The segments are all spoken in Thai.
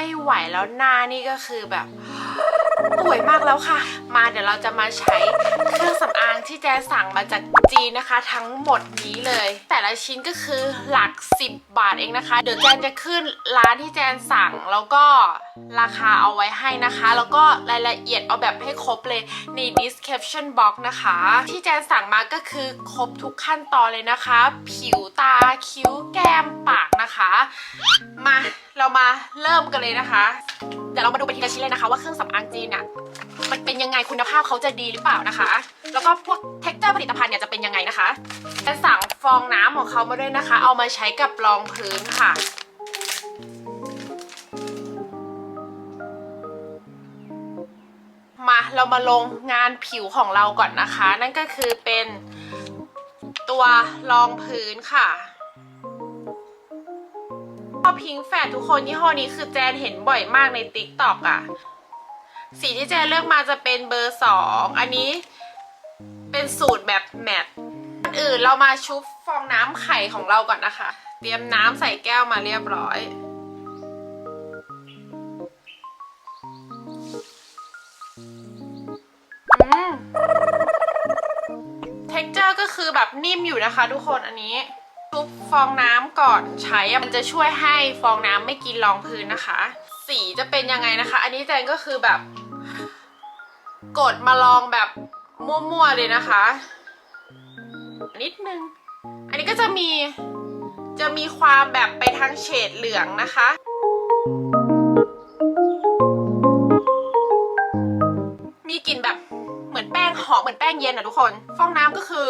ไม่ไหวแล้วหน้านี่ก็คือแบบป่วยมากแล้วค่ะ มาเดี๋ยวเราจะมาใช้เครื่องสำอางที่แจนสั่งมาจากจีนนะคะ ทั้งหมดนี้เลย แต่ละชิ้นก็คือหลัก 10 บาทเองนะคะ เดี๋ยวแจนจะขึ้นร้านที่แจนสั่งแล้วก็ราคาเอาไว้ให้นะคะ แล้วก็รายละเอียดเอาแบบให้ครบเลยใน description box นะคะ ที่แจนสั่งมาก็คือครบทุกขั้นตอนเลยนะคะ ผิวตาคิ้วแก้มปากนะคะ มาเรามาเริ่มกันเลยนะคะเดี๋ยวเรามาดูเป็นทีละชิ้นเลยนะคะ ว่าเครื่องสำอางจีนอะมันเป็นยังไงคุณภาพเขาจะดีหรือเปล่านะคะ แล้วก็พวกเท็กเจอร์ผลิตภัณฑ์เนี่ยจะเป็นยังไงนะคะจะสั่งฟองน้ำของเขามาด้วยนะคะ เอามาใช้กับรองพื้นค่ะมาเรามาลงงานผิวของเราก่อนนะคะ นั่นก็คือเป็นตัวรองพื้นค่ะพอพิงแฟดทุกคนยี่ห้อนี้คือแจนเห็นบ่อยมากในติ๊กต็อกอะสีที่แจนเลือกมาจะเป็นเบอร์สองอันนี้ เป็นสูตรแบบแมตต์อนอื่นเรามาชุบฟองน้ำไข่ของเราก่อนนะคะ เตรียมน้ำใส่แก้วมาเรียบร้อยเท็กเจอร์ก็คือแบบนิ่มอยู่นะคะทุกคนอันนี้ชุบฟองน้ำก่อนใช้มันจะช่วยให้ฟองน้ำไม่กินรองพื้นนะคะ สีจะเป็นยังไงนะคะ อันนี้แจนก็คือแบบ กดมาลองแบบ มั่วๆเลยนะคะ นิดนึง อันนี้ก็จะมีจะมีความแบบไปทางเฉดเหลืองนะคะมีกลิ่นแบบเหมือนแป้งหอมเหมือนแป้งเย็นอะทุกคน ฟองน้ำก็คือ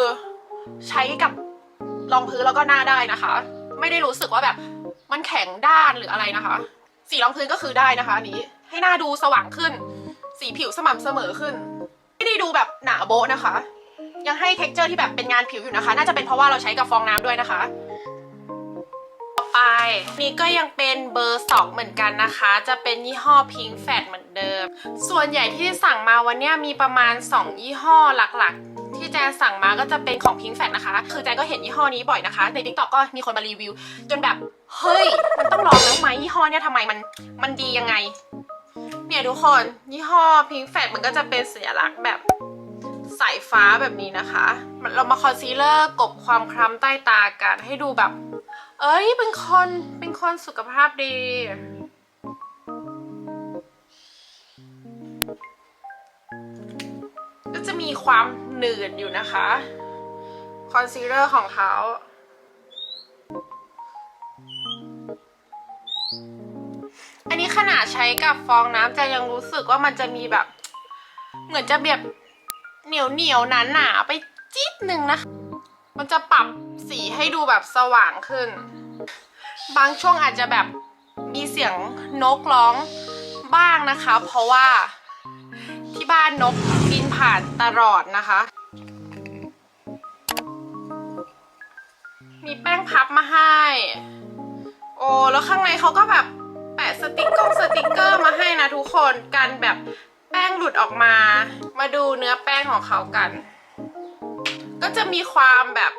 ใช้กับรองพื้นแล้วก็หน้าได้นะคะ ไม่ได้รู้สึกว่าแบบมันแข็งด้านหรืออะไรนะคะ สีรองพื้นก็คือได้นะคะนนี้ให้หน้าดูสว่างขึ้น สีผิวสม่ำเสมอขึ้น ไม่ด้ดูแบบหนาโบะนะคะ ยังให้เท็กเจอร์ที่แบบเป็นงานผิวอยู่นะคะ น่าจะเป็นเพราะว่าเราใช้กับฟองน้ำด้วยนะคะ ต่อไปนี่ก็ยังเป็นเบอร์2เหมือนกันนะคะ จะเป็นยี่ห้อ Pink Fat เหมือนเดิม ส่วนใหญ่ที่สั่งมาวันนี้มีประมาณ 2 ยี่ห้อหลักๆ ที่แจนสั่งมาก็จะเป็นของ Pink Fat นะคะ คือแจนก็เห็นยี่ห้อนี้บ่อยนะคะ ใน TikTok ก็มีคนมารีวิว จนแบบเฮ้ย มันต้องลองแล้วไหมยี่ห้อเนี้ยทำไมมันมันดียังไง เนี่ยทุกคนยี่ห้อ Pink Fat มันก็จะเป็นสัญลักษณ์แบบสายฟ้าแบบนี้นะคะ เรามาคอนซีลเลอร์กบความคล้ำใต้ตากันให้ดูแบบ เอ้ยเป็นคนเป็นคนสุขภาพดี ก็จะมีความหนืดอยู่นะคะ คอนซีลเลอร์ของเขาอัน นี้ขนาดใช้กับฟองน้ำจะยังรู้สึกว่ามันจะมีแบบ เหมือนจะแบบเหนียวเหนียวหนาหนาๆไปจิ๊ดหนึ่งนะ มันจะปรับสีให้ดูแบบสว่างขึ้น บางช่วงอาจจะแบบมีเสียงนกร้องบ้างนะคะ เพราะว่าที่บ้านนกบินผ่านตลอดนะคะ มีแป้งพับมาให้ โอ้แล้วข้างในเขาก็แบบ แปะสติกเกอร์สติกเกอร์มาให้นะทุกคนกันแบบแป้งหลุดออกมา มาดูเนื้อแป้งของเขากัน ก็จะมีความแบบ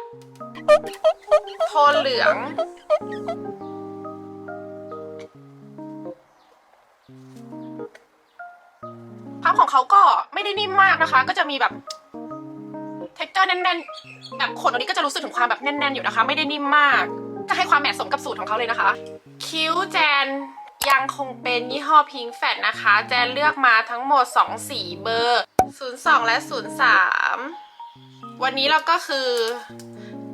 โทนเหลืองพับของเขาก็ไม่ได้นิ่มมากนะคะ ก็จะมีแบบเท็กเจอร์แน่นๆ แบบขนตรงนี้ก็จะรู้สึกถึงความแบบแน่นๆอยู่นะคะ ไม่ได้นิ่มมาก จะให้ความแมทสมกับสูตรของเขาเลยนะคะ คิ้วแจน ยังคงเป็นยี่ห้อพิงแฟดนะคะ แจนเลือกมาทั้งหมด 2 สีเบอร์ 02 และ 03 วันนี้เราก็คือ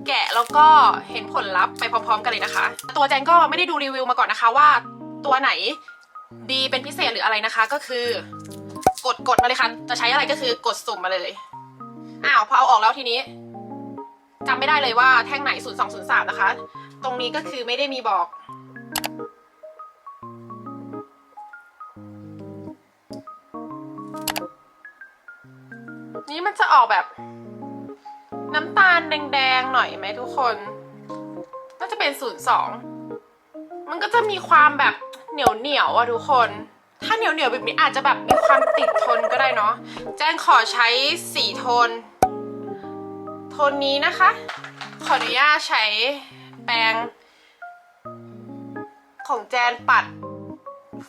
แกะแล้วก็เห็นผลลัพธ์ไปพร้อมๆกันเลยนะคะ ตัวแจนก็ไม่ได้ดูรีวิวมาก่อนนะคะว่าตัวไหนดีเป็นพิเศษหรืออะไรนะคะก็คือกดกดมาเลยค่ะ จะใช้อะไรก็คือกดสุ่มมาเลย อ้าวพอเอาออกแล้วทีนี้จำไม่ได้เลยว่าแท่งไหน 0203 นะคะ ตรงนี้ก็คือไม่ได้มีบอก นี่มันจะออกแบบ น้ำตาลแดงๆหน่อยไหมทุกคน น่าจะเป็น02มันก็จะมีความแบบเหนียวเหนียวอะทุกคน ถ้าเหนียวเหนียวแบบนี้อาจจะแบบมีความติดทนก็ได้เนาะ แจ้งขอใช้สีโทน โทนนี้นะคะ ขออนุญาตใช้แปรงของแจนปัด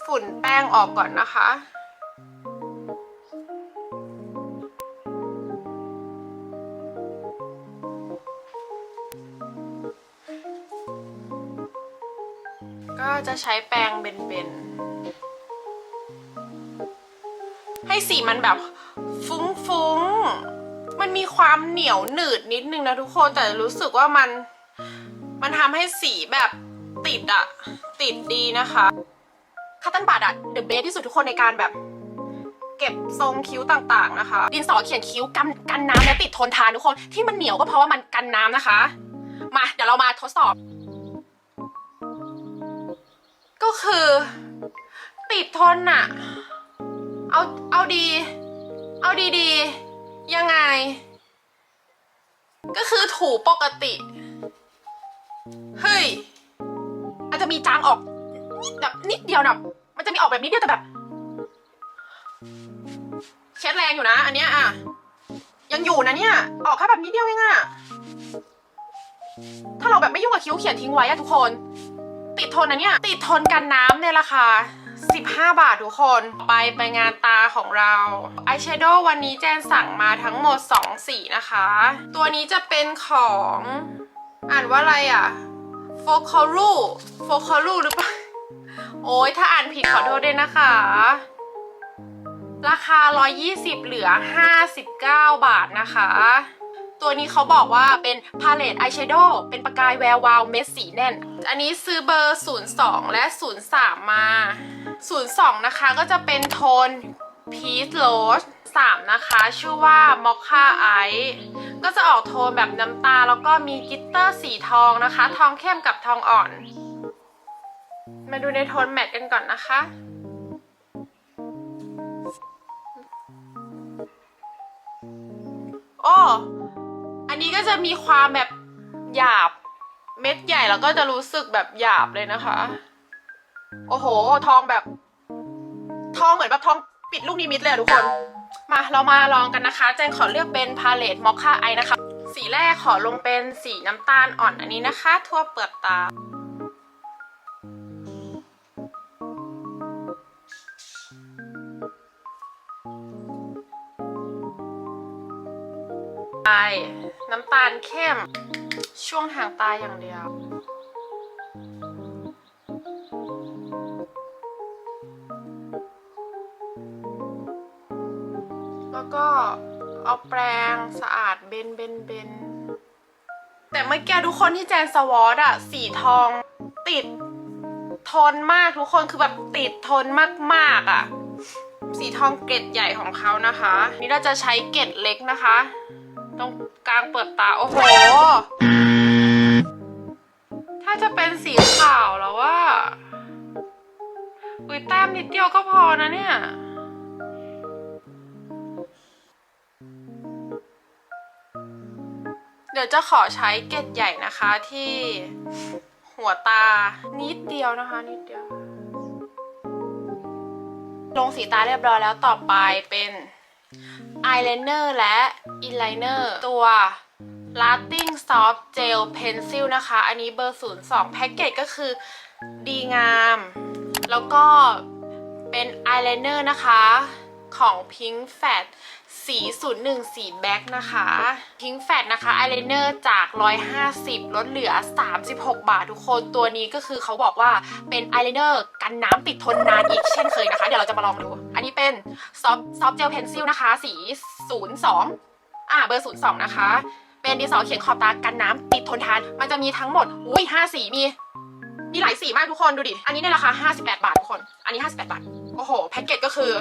ฝุ่นแป้งออกก่อนนะคะ จะใช้แปรงเบนๆ ให้สีมันแบบฟุ้งๆ มันมีความเหนียวหนืดนิดนึงนะทุกคนแต่รู้สึกว่ามัน มันทำให้สีแบบติดอะติดดีนะคะคัตตันบัตอะเดอะเบสที่สุดทุกคนในการแบบเก็บทรงคิ้วต่างๆนะคะ ดินสอเขียนคิ้วกันกันน้ำและติดทนทานทุกคนที่มันเหนียวก็เพราะว่ามันกันน้ำนะคะ มาเดี๋ยวเรามาทดสอบ ก็คือ ติดทนอะเอาเอาดี เอาดีๆ ยังไง ก็คือถูปกติ เฮ้ย อาจจะมีจางออกนิดแบบนิดเดียวนะมันจะมีออกแบบนิดเดียวแต่แบบเช็ดแรงอยู่นะ อันเนี้ยอะยังอยู่นะเนี่ย ออกแค่แบบนิดเดียวเองอะถ้าเราแบบไม่ยุ่งกับคิ้วเขียนทิ้งไว้อะทุกคน ติดทนนะเนี่ย ติดทนกันน้ำในราคา 15 บาททุกคน ไปไปงานตาของเราอายแชโดว์วันนี้แจนสั่งมาทั้งหมด 2 สีนะคะ ตัวนี้จะเป็นของ อ่านว่าอะไรอะโฟคอรูโฟคอรูหรือเปล่า โอ้ยถ้าอ่านผิดขอโทษด้วยนะคะ ราคา 120 เหลือ 59 บาทนะคะ ตัวนี้เขาบอกว่าเป็นพาเลตอายแชโดว์เป็นประกายแวววาวเม็ดสีแน่น อันนี้ซื้อเบอร์ 02 และ 03 มา 02 นะคะก็จะเป็นโทนพีชโรส3นะคะ ชื่อว่ามอคค่าไอก็จะออกโทนแบบน้ำตา แล้วก็มีกิตเตอร์สีทองนะคะ ทองเข้มกับทองอ่อน มาดูในโทนแมทกันก่อนนะคะโอ้อันนี้ก็ จะมีความแบบหยาบเม็ดใหญ่แล้วก็จะรู้สึกแบบหยาบเลยนะคะ โอ้โห ทองแบบ ทองเหมือนแบบทองปิดลูกนิมิตเลยทุกคน มาเรามาลองกันนะคะ แจงขอเลือกเป็นพาเลตมอคค่าไอนะคะ สีแรกขอลงเป็นสีน้ำตาลอ่อนอันนี้นะคะ ทั่วเปลือกตาไป น้ำตาลเข้ม ช่วงหางตาอย่างเดียว แล้วก็เอาแปรงสะอาดเบนเบนเบนแต่เมื่อกี้ทุกคนที่แจนสวอตอะสีทองติดทนมากทุกคนคือแบบติดทนมากๆอะสีทองเกล็ดใหญ่ของเขานะคะ นี่เราจะใช้เกล็ดเล็กนะคะ ตรงกลางเปิดตา โอ้โห ถ้าจะเป็นสีขาวแล้วว่าอุ้ยแต้มนิดเดียวก็พอนะเนี่ย เดี๋ยวจะขอใช้เกล็ดใหญ่นะคะที่หัวตานิดเดียวนะคะนิดเดียว ลงสีตาเรียบร้อยแล้วต่อไปเป็น อายไลเนอร์และอินไลเนอร์ตัว l a t i n g Soft Gel Pencil นะคะ อันนี้เบอร์ 02 แพ็กเกจก็คือดีงาม แล้วก็เป็นอายไลเนอร์นะคะ ของ Pink Fat สี 01 สีแบ็คนะคะ Pink Fat นะคะอายไลเนอร์จาก 150 ลดเหลือ 36 บาททุกคนตัวนี้ก็คือเขาบอกว่าเป็นอายไลเนอร์กันน้ำติดทนนานอีกเช่นเคยนะคะ เดี๋ยวเราจะมาลองดู อันนี้เป็น Soft Soft Gel Pencil นะคะ สี 02 อ่าเบอร์ 02 นะคะ เป็นดินสอเขียนขอบตากันน้ำติดทนทาน มันจะมีทั้งหมด อุ้ย5สีมีมีหลายสีมากทุกคนดูดิ อันนี้ในราคา 58 บาททุกคน อันนี้ 58 บาท โอ้โห แพ็กเกจก็คือ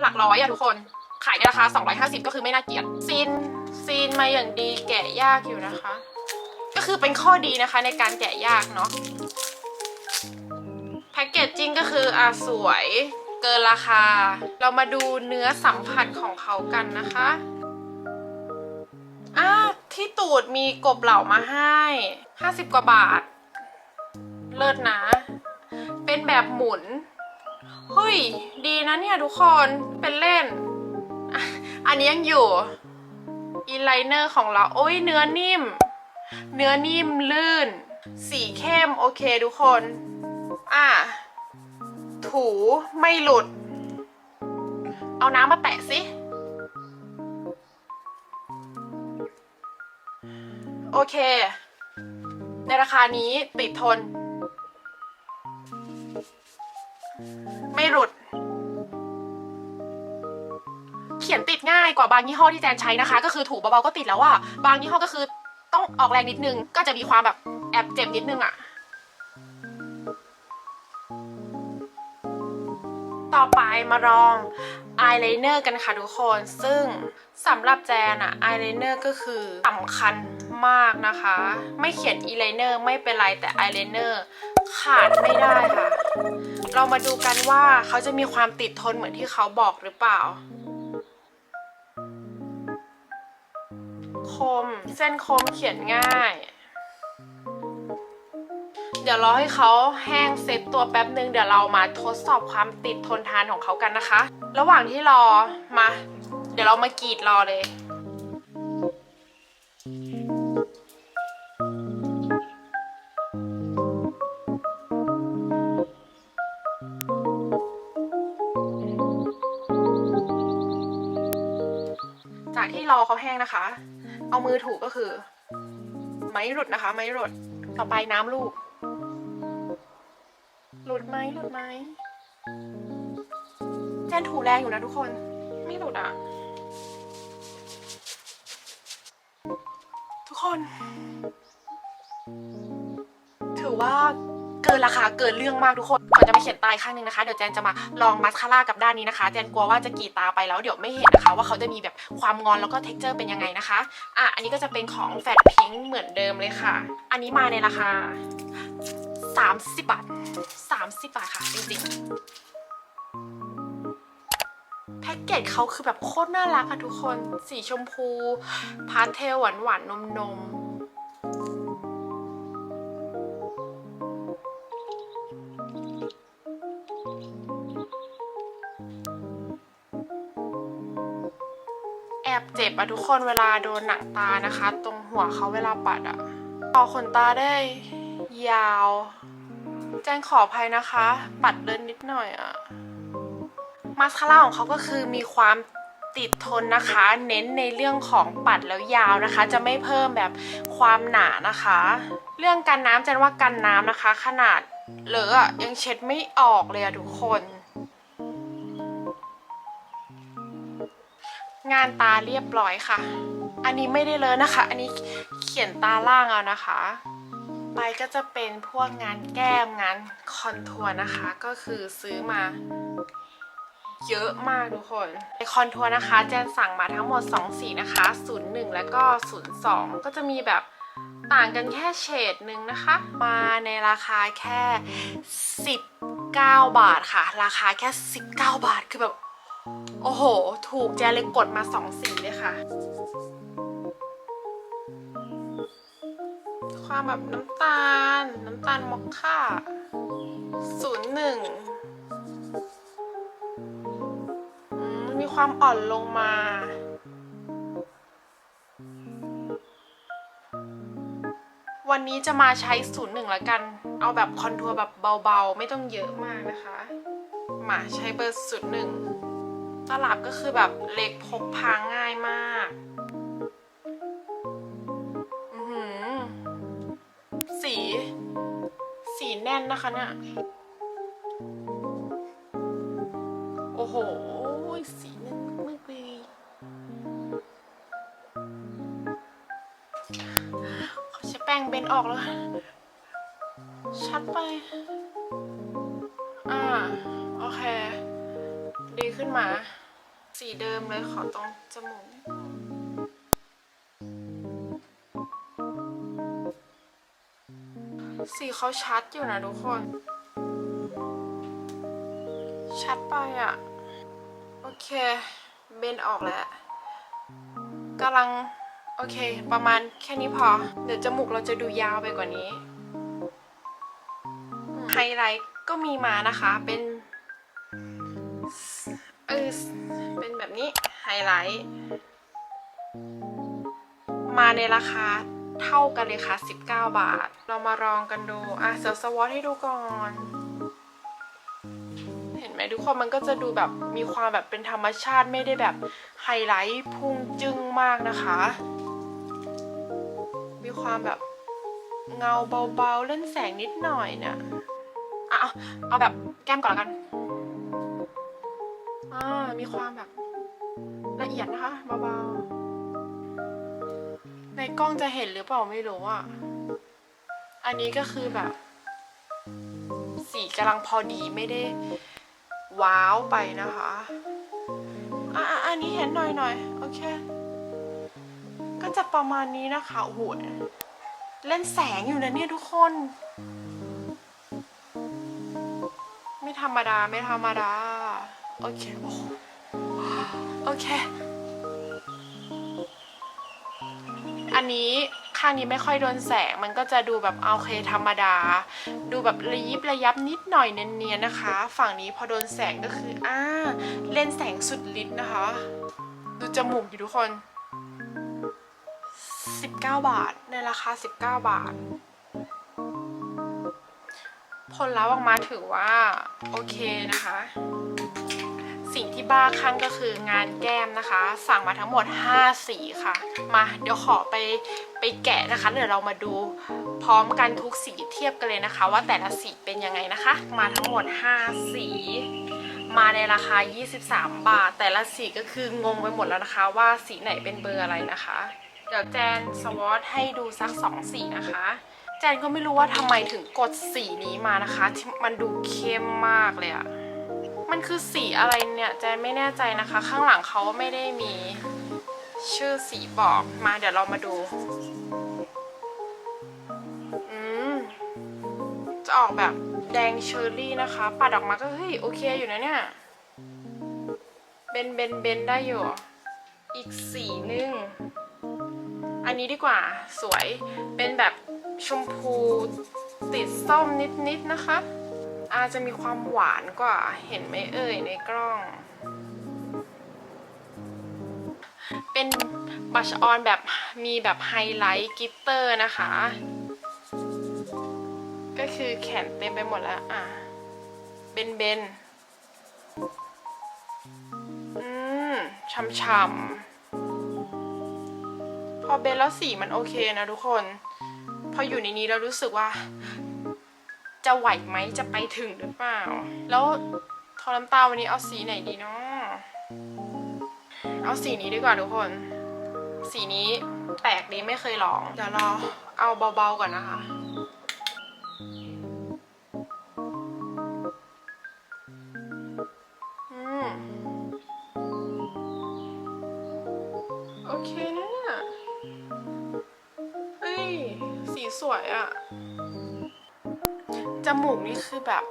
หลักร้อยอะทุกคน ขายในราคา 250 ก็คือไม่น่าเกลียดซีนซีนมาอย่างดีแกะยากอยู่นะคะ ก็คือเป็นข้อดีนะคะในการแกะยากเนาะแพ็กเกจจิ้งก็คืออะสวยเกินราคา เรามาดูเนื้อสัมผัสของเขากันนะคะอ่าที่ตูดมีกบเหล่ามาให้ 50 กว่าบาท เลิศนะ เป็นแบบหมุน เฮ้ย ดีนะเนี่ยทุกคนเป็นเล่น อันนี้ยังอยู่อินไลเนอร์ของเรา โอ้ยเนื้อนิ่ม เนื้อนิ่มลื่น สีเข้ม โอเคทุกคน อะ ถูไม่หลุด เอาน้ำมาแตะสิโอเค ในราคานี้ติดทน หลุด เขียนติดง่ายกว่าบางยี่ห้อที่แจนใช้นะคะ ก็คือถูเบาๆก็ติดแล้วอะบางยี่ห้อก็คือต้องออกแรงนิดนึง ก็จะมีความแบบแอบเจ็บนิดนึงอะต่อไปมาลอง อายไลเนอร์กันค่ะทุกคน ซึ่งสำหรับแจนอะอายไลเนอร์ก็คือสำคัญมากนะคะ ไม่เขียนอีไลเนอร์ไม่เป็นไรแต่อายไลเนอร์ขาดไม่ได้ค่ะ เรามาดูกันว่าเขาจะมีความติดทนเหมือนที่เขาบอกหรือเปล่า คมเส้นคมเขียนง่าย เดี๋ยวรอให้เขาแห้งเซ็ตตัวแป๊บนึง เดี๋ยวเรามาทดสอบความติดทนทานของเขากันนะคะ ระหว่างที่รอมา เดี๋ยวเรามากรีดรอเลย จากที่รอเขาแห้งนะคะ เอามือถูกก็คือ ไม้หลุดนะคะ ไม้หลุดต่อไปน้ำลูก หลุดไหมหลุดไหม แจนถูแรงอยู่นะทุกคน ไม่หลุดอะ ทุกคน ถือว่าเกินราคาเกินเรื่องมากทุกคนก่อนจะมาเขียนตายข้างหนึงนะคะ เดี๋ยวแจนจะมาลองมัสคาร่ากับด้านนี้นะคะ แจนกลัวว่าจะกรีดตาไปแล้วเดี๋ยวไม่เห็นนะคะ ว่าเขาจะมีแบบความงอนแล้วก็เท็กเจอร์เป็นยังไงนะคะ อะ อันนี้ก็จะเป็นของแฟดพิงค์เหมือนเดิมเลยค่ะ อันนี้มาในราคา 30 บาท 30 บาทค่ะจริงๆ พ็กเกจเขาคือแบบโคตรน่ารักอะทุกคน สีชมพู พาสเทลหวานหวานนมนมแอบเจ็บอะทุกคนเวลาโดนหนังตานะคะ ตรงหัวเขาเวลาปัดอะต่อขนตาได้ยาว แจ้งขออภัยนะคะ ปัดเดินนิดหน่อยอะ มาสคาร่าของเขาก็คือมีความติดทนนะคะ เน้นในเรื่องของปัดแล้วยาวนะคะ จะไม่เพิ่มแบบความหนานะคะ เรื่องกันน้ำแจนว่ากันน้ำนะคะ ขนาดเหลืออะยังเช็ดไม่ออกเลยอะทุกคน งานตาเรียบร้อยค่ะ อันนี้ไม่ได้เลยนะคะ อันนี้เขียนตาล่างเอานะคะไปก็จะเป็นพวกงานแก้มงานคอนทัวร์นะคะ ก็คือซื้อมา เยอะมากทุกคนในคอนทัวร์นะคะแจนสั่งมาทั้งหมด 2 สีนะคะ 01 แล้วก็ 02 ก็จะมีแบบต่างกันแค่เฉดหนึ่งนะคะ มาในราคาแค่ 19 บาทค่ะ ราคาแค่ 19 บาทคือแบบ โอ้โห ถูกแจนเลยกดมาสองสีเลยค่ะ ความแบบน้ำตาล น้ำตาลมอคค่าศูนย์หนึ่ง มีความอ่อนลงมา วันนี้จะมาใช้ศูนย์หนึ่งละกัน เอาแบบคอนทัวร์แบบเบาๆ ไม่ต้องเยอะมากนะคะ มาใช้เบอร์ศูนย์หนึ่งตลับก็คือแบบเล็กพกพาง่ายมากอือหือสี สีแน่นนะคะเนี่ย ออกแล้วชัดไป อ่า โอเค ดีขึ้นมา สีเดิมเลยขอตรงจมูกสีเขาชัดอยู่นะทุกคน ชัดไปอะ โอเค เบนออกแล้วกำลัง โอเค ประมาณแค่นี้พอ เดี๋ยวจมูกเราจะดูยาวไปกว่านี้ ไฮไลท์ก็มีมานะคะ เป็น เออ เป็นแบบนี้ ไฮไลท์ มาในราคาเท่ากันเลยค่ะ 19 บาท เรามาลองกันดู อะเซลสวอตให้ดูก่อนทุกคนมันก็จะดูแบบมีความแบบเป็นธรรมชาติไม่ได้แบบไฮไลท์พุ่งจึ้งมากนะคะ ความแบบเงาเบาๆ เล่นแสงนิดหน่อยเนี่ยอะเอาเอาแบบแก้มก่อนละกันอ่ามีความแบบละเอียดนะคะเบาๆ ในกล้องจะเห็นหรือเปล่าไม่รู้อะ อันนี้ก็คือแบบ สีกำลังพอดีไม่ได้ว้าวไปนะคะ อะอะอันนี้เห็นหน่อยหน่อยโอเค ก็จะประมาณนี้นะคะโอ้โหเล่นแสงอยู่นะเนี่ยทุกคน ไม่ธรรมดาไม่ธรรมดา โอเคโอโอเค อันนี้ข้างนี้ไม่ค่อยโดนแสงมันก็จะดูแบบโอเคธรรมดา ดูแบบระยิบระยับนิดหน่อยเนียนๆนะคะ ฝั่งนี้พอโดนแสงก็คืออ่าเล่นแสงสุดฤทธิ์นะคะ ดูจมูกอยู่ทุกคน 19 บาท ในราคา 19 บาท ผลลัพธ์ออกมาถือว่า โอเคนะคะ สิ่งที่บ้าคลั่งก็คืองานแก้มนะคะ สั่งมาทั้งหมด 5 สีค่ะ มาเดี๋ยวขอไปไปแกะนะคะ เดี๋ยวเรามาดูพร้อมกันทุกสีเทียบกันเลยนะคะ ว่าแต่ละสีเป็นยังไงนะคะ มาทั้งหมด 5 สีมาในราคา 23 บาท แต่ละสีก็คืองงไปหมดแล้วนะคะ ว่าสีไหนเป็นเบอร์อะไรนะคะ เดี๋ยวแจนสวอตให้ดูสัก2สีนะคะ แจนก็ไม่รู้ว่าทำไมถึงกดสีนี้มานะคะที่มันดูเข้มมากเลยอะมันคือสีอะไรเนี่ย แจนไม่แน่ใจนะคะ ข้างหลังเขาไม่ได้มีชื่อสีบอกมาเดี๋ยวเรามาดูอืมจะออกแบบแดงเชอร์รี่นะคะ ปัดออกมาก็เฮ้ยโอเคอยู่นะเนี่ยเบนเบนเบนได้อยู่ อีกสีนึง นนี้ดีกว่าสวยเป็นแบบชมพูติดส้มนิดๆนะคะ อาจจะมีความหวานกว่าเห็นไหมเอ่ยในกล้อง เป็นบัชออนแบบมีแบบไฮไลท์กิตเตอร์นะคะ ก็คือแขนเต็มไปหมดแล้วอะเบนเบนอืมช่ำๆ พอเบนแล้วสีมันโอเคนะทุกคน พออยู่ในนี้เรารู้สึกว่า จะไหวไหมจะไปถึงหรือเปล่า แล้วทอน้ำตาวันนี้เอาสีไหนดีเนาะเอาสีนี้ดีกว่าทุกคน สีนี้แปลกดีไม่เคยลอง เดี๋ยวเราเอาเบาๆก่อนนะคะอืมโอเคนะ สีสวยอะจมูกนี่คือแบบ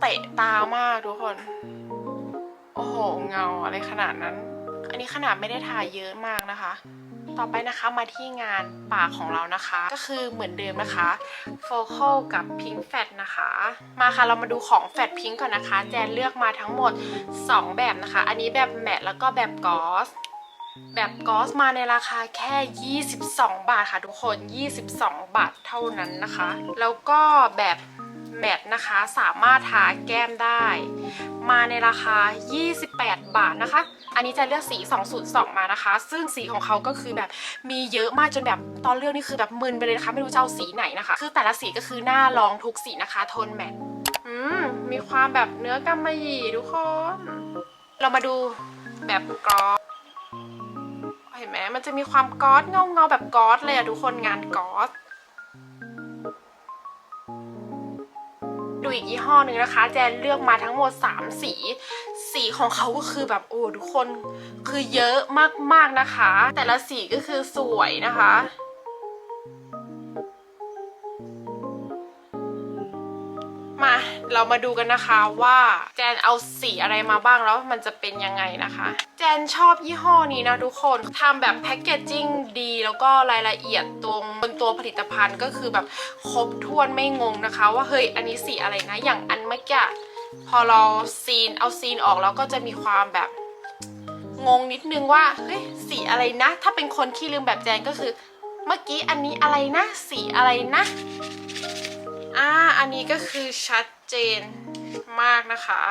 เตะตามากทุกคน โอ้โห เงาอะไรขนาดนั้น อันนี้ขนาดไม่ได้ทาเยอะมากนะคะ ต่อไปนะคะมาที่งานปากของเรานะคะ ก็คือเหมือนเดิมนะคะโฟกัสกับพิง k ์แฟตนะคะ มาค่ะเรามาดูของแฟตพิงก่อนนะคะ แจนเลือกมาทั้งหมด 2 แบบนะคะ อันนี้แบบแมตต์แล้วก็แบบกอส แบบกอสมาในราคาแค่ 22 บาทค่ะทุกคน 22 บาทเท่านั้นนะคะ แล้วก็แบบแมตต์นะคะสามารถทาแก้มได้ มาในราคา 28 บาทนะคะ อันนี้จะเลือกสี 202 มานะคะ ซึ่งสีของเขาก็คือแบบมีเยอะมากจนแบบตอนเลือกนี่คือแบบมึนไปเลยนะคะ ไม่รู้จะเอาสีไหนนะคะ คือแต่ละสีก็คือหน้าลองทุกสีนะคะโทนแมตต์อืมมีความแบบเนื้อกำมะหยี่ทุกคน เรามาดูแบบกรอส ห็นไหมมันจะมีความก๊อตเงาเงาๆแบบก๊อตเลยอะทุกคนงานก๊อตดูอีกยี่ห้อหนึ่งนะคะ แจนเลือกมาทั้งหมด 3 สี สีของเขาก็คือแบบโอ้ทุกคนคือเยอะมากๆนะคะ แต่ละสีก็คือสวยนะคะ เรามาดูกันนะคะว่าแจนเอาสีอะไรมาบ้างแล้วมันจะเป็นยังไงนะคะ แจนชอบยี่ห้อนี้นะทุกคนทำแบบแพคเกจจิ้งดี แล้วก็รายละเอียดตรงบนตัวผลิตภัณฑ์ก็คือแบบครบถ้วนไม่งงนะคะ ว่าเฮ้ยอันนี้สีอะไรนะ อย่างอันเมื่อกี้พอเราซีนเอาซีนออกแล้วก็จะมีความแบบงงนิดนึงว่าเฮ้ยสีอะไรนะ ถ้าเป็นคนขี้ลืมแบบแจนก็คือ เมื่อกี้อันนี้อะไรนะ สีอะไรนะอ่าอันนี้ก็คือชัด เจนมากนะคะ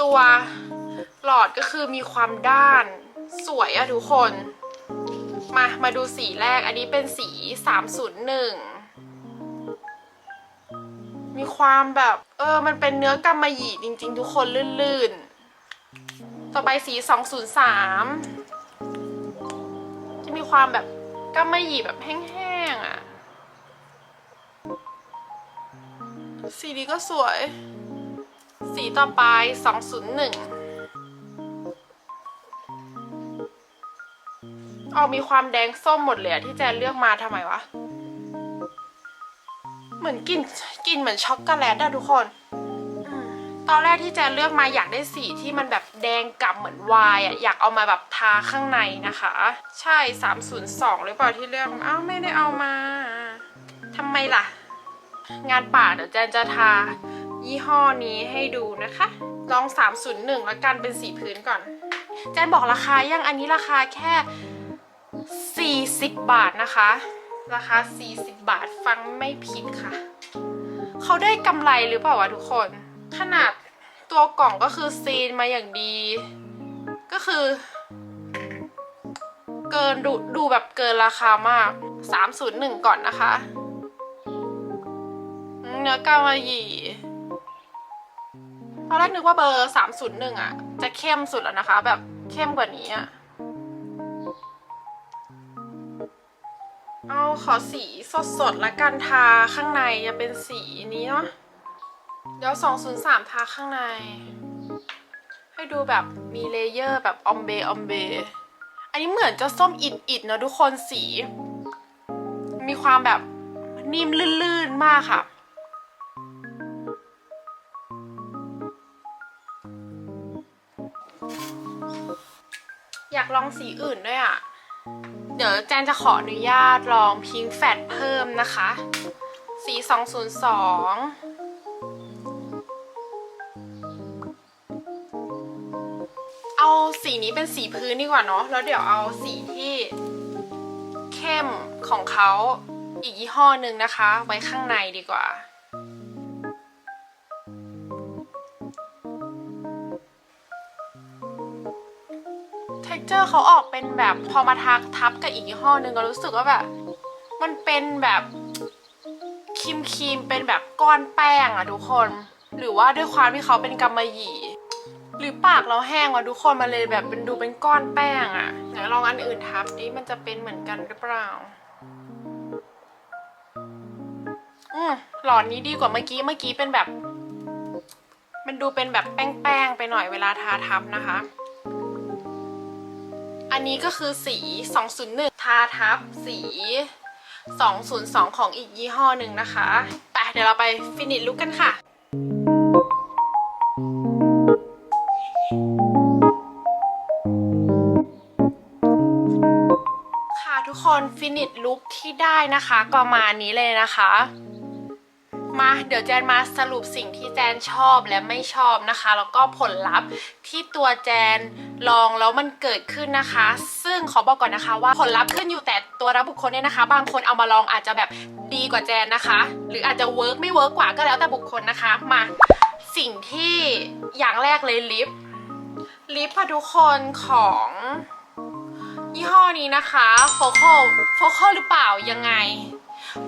ตัวหลอดก็คือมีความด้านสวยอะทุกคน มา มาดูสีแรกอันนี้เป็นสี 301 มีความแบบ เออ มันเป็นเนื้อกำมะหยี่จริง ๆ ทุกคนลื่นๆ ต่อไปสี 203 จะมีความแบบกำมะหยี่แบบแห้ง สีนี้ก็สวย สีต่อไป 201 ออกมีความแดงส้มหมดเลยอะที่แจนเลือกมาทำไมวะ เหมือนกลิ่นกลิ่นเหมือนช็อกโกแลตอะทุกคนอืมตอนแรกที่แจนเลือกมาอยากได้สีที่มันแบบแดงกล่ำเหมือนไวน์อะอยากเอามาแบบทาข้างในนะคะ ใช่ 302 หรือเปล่าที่เลือกมาอ้าวไม่ได้เอามาทำไมล่ะ งานป่ากเดี๋ยวแจนจะทายี่ห้อนี้ให้ดูนะคะ ลอง 301 แล้วกันเป็นสีพื้นก่อน แจนบอกราคายังอันนี้ราคาแค่ 40 บาทนะคะ ราคา 40 บาทฟังไม่ผิดค่ะ เขาได้กำไรหรือเปล่าวะทุกคน ขนาดตัวกล่องก็คือซีนมาอย่างดี ก็คือ เกินดูดูแบบเกินราคามาก 301 ก่อนนะคะ เนื้อกาวาหยีตอนแรกนึกว่าเบอร์301อะ จะเข้มสุดแล้วนะคะ แบบเข้มกว่านี้อะ เอาขอสีสดๆละกันทาข้างในจะเป็นสีนี้เนาะเดี๋ยว 203 ทาข้างใน ให้ดูแบบมีเลเยอร์แบบออมเบออมเบ อันนี้เหมือนจะส้มอิดๆเนะทุกคนสี มีความแบบนิ่มลื่นๆมากค่ะ อยากลองสีอื่นด้วยอะ เดี๋ยวแจนจะขออนุญาตลองพิงแฟดเพิ่มนะคะ สี 202เอาสีนี้เป็นสีพื้นดีกว่าเนาะ แล้วเดี๋ยวเอาสีที่เข้มของเขาอีกยี่ห้อหนึ่งนะคะ ไว้ข้างในดีกว่า เจอร์เขาออกเป็นแบบพอมาทักทับกับอีกยี่ห้อหนึ่งก็รู้สึกว่าแบบ มันเป็นแบบครีมครีมเป็นแบบก้อนแป้งอะทุกคน หรือว่าด้วยความที่เขาเป็นกำมะหยี่ หรือปากเราแห้งว่ะทุกคนมาเลยแบบเป็นดูเป็นก้อนแป้งอะไหนลองอันอื่นทับดิมันจะเป็นเหมือนกันหรือเปล่าอืมหลอดนี้ดีกว่าเมื่อกี้เมื่อกี้เป็นแบบ มันดูเป็นแบบแป้งๆไปหน่อยเวลาทาทับนะคะ อันนี้ก็คือสี 201 ทาทับสี 202 ของอีกยี่ห้อหนึ่งนะคะไปเดี๋ยวเราไปฟินิชลุกกันค่ะค่ะทุกคนฟินิชลุกที่ได้นะคะ ประมาณนี้เลยนะคะ มาเดี๋ยวแจนมาสรุปสิ่งที่แจนชอบและไม่ชอบนะคะ แล้วก็ผลลัพธ์ที่ตัวแจนลองแล้วมันเกิดขึ้นนะคะ ซึ่งขอบอกก่อนนะคะ ว่าผลลัพธ์ขึ้นอยู่แต่ตัวรับบุคคลเนี่ยนะคะ บางคนเอามาลองอาจจะแบบดีกว่าแจนนะคะ หรืออาจจะเวิร์กไม่เวิร์กกว่าก็แล้วแต่บุคคลนะคะมาสิ่งที่อย่างแรกเลยลิปลิปค่ะทุกคนของยี่ห้อนี้นะคะโฟค a ลโฟค a ลหรือเปล่ายังไง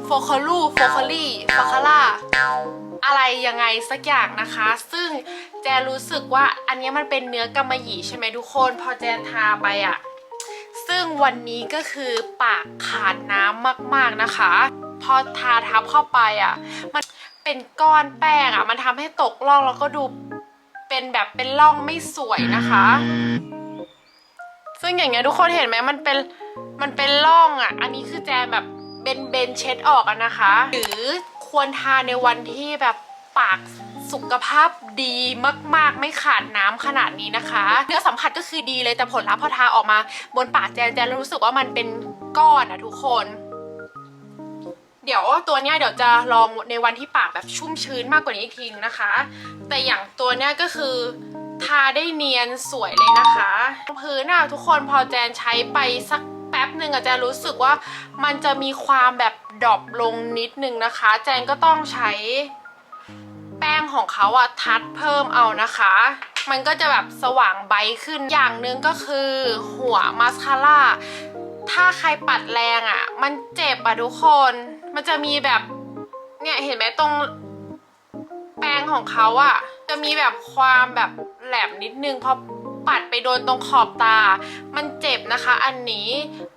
โฟค a ลูโฟค a ลี่โฟคาล่าอะไรยังไงสักอย่างนะคะ ซึ่งแจรู้สึกว่าอันนี้มันเป็นเนื้อกำมะหยี่ใช่ไหมทุกคน พอแจนทาไปอะซึ่งวันนี้ก็คือปากขาดน้ำมากๆนะคะ พอทาทับเข้าไปอะมันเป็นก้อนแป้งอะมันทำให้ตกล่องแล้วก็ดูเป็นแบบเป็นร่องไม่สวยนะคะ ซึ่งอย่างเงี้ยทุกคนเห็นไหมมันเป็นมันเป็นร่องอะ อันนี้คือแจมแบบ เบนเบนเช็ดออกอะนะคะ หรือควรทาในวันที่แบบปากสุขภาพดีมากๆ ไม่ขาดน้ำขนาดนี้นะคะเนื้อสัมผัสก็คือดีเลยแต่ผลลัพธ์พอทาออกมา บนปากแจนแจนรู้สึกว่ามันเป็นก้อนอะทุกคน เดี๋ยวตัวเนี้ยเดี๋ยวจะลองในวันที่ปากแบบชุ่มชื้นมากกว่านี้อีกทีนึงนะคะ แต่อย่างตัวเนี้ยก็คือทาได้เนียนสวยเลยนะคะ พื้นอะทุกคนพอแจนใช้ไปสัก ป๊บหนึ่งอะแจนรู้สึกว่ามันจะมีความแบบดรอปลงนิดนึงนะคะ แจนก็ต้องใช้แป้งของเขาอะทัดเพิ่มเอานะคะ มันก็จะแบบสว่างใบขึ้นอย่างหนึ่งก็คือหัวมาสคาร่าถ้าใครปัดแรงอะ่ะมันเจ็บอะทุกคน มันจะมีแบบเนี่ยเห็นไหมตรงแปรงของเขาอะ่ะจะมีแบบความแบบแหลมนิดนึงเพรา ปัดไปโดนตรงขอบตา มันเจ็บนะคะ อันนี้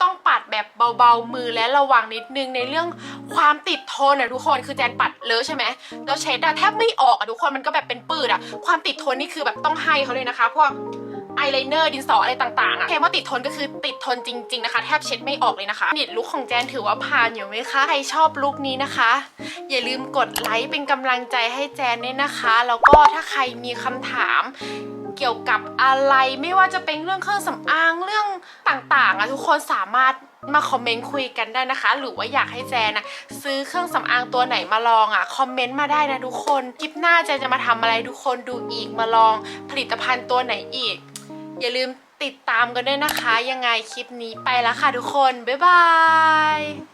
ต้องปัดแบบเบาๆมือและระวังนิดนึงในเรื่องความติดทนอะทุกคนคือแจนปัดเลอะใช่ไหมแล้วเช็ดอะแทบไม่ออกอะทุกคนมันก็แบบเป็นปืดอะความติดทนนี่คือแบบต้องให้เขาเลยนะคะพวกอายไลเนอร์ดินสออะไรต่างๆอะแค่ว่าติดทนก็คือติดทนจริง ๆนะคะ แทบเช็ดไม่ออกเลยนะคะนิดลุคของแจนถือว่าผ่านอยู่ไหมคะ ใครชอบลุคนี้นะคะ อย่าลืมกดไลค์เป็นกำลังใจให้แจนด้วยนะคะ แล้วก็ถ้าใครมีคำถาม เกี่ยวกับอะไรไม่ว่าจะเป็นเรื่องเครื่องสำอางเรื่องต่างๆอะทุกคนสามารถมาคอมเมนต์คุยกันได้นะคะ หรือว่าอยากให้แจนะซื้อเครื่องสำอางตัวไหนมาลองอะคอมเมนต์มาได้นะทุกคนคลิปหน้าแจนจะมาทำอะไรทุกคนดูอีกมาลองผลิตภัณฑ์ตัวไหนอีก อย่าลืมติดตามกันด้วยนะคะ ยังไงคลิปนี้ไปแล้วค่ะทุกคน บ๊ายบาย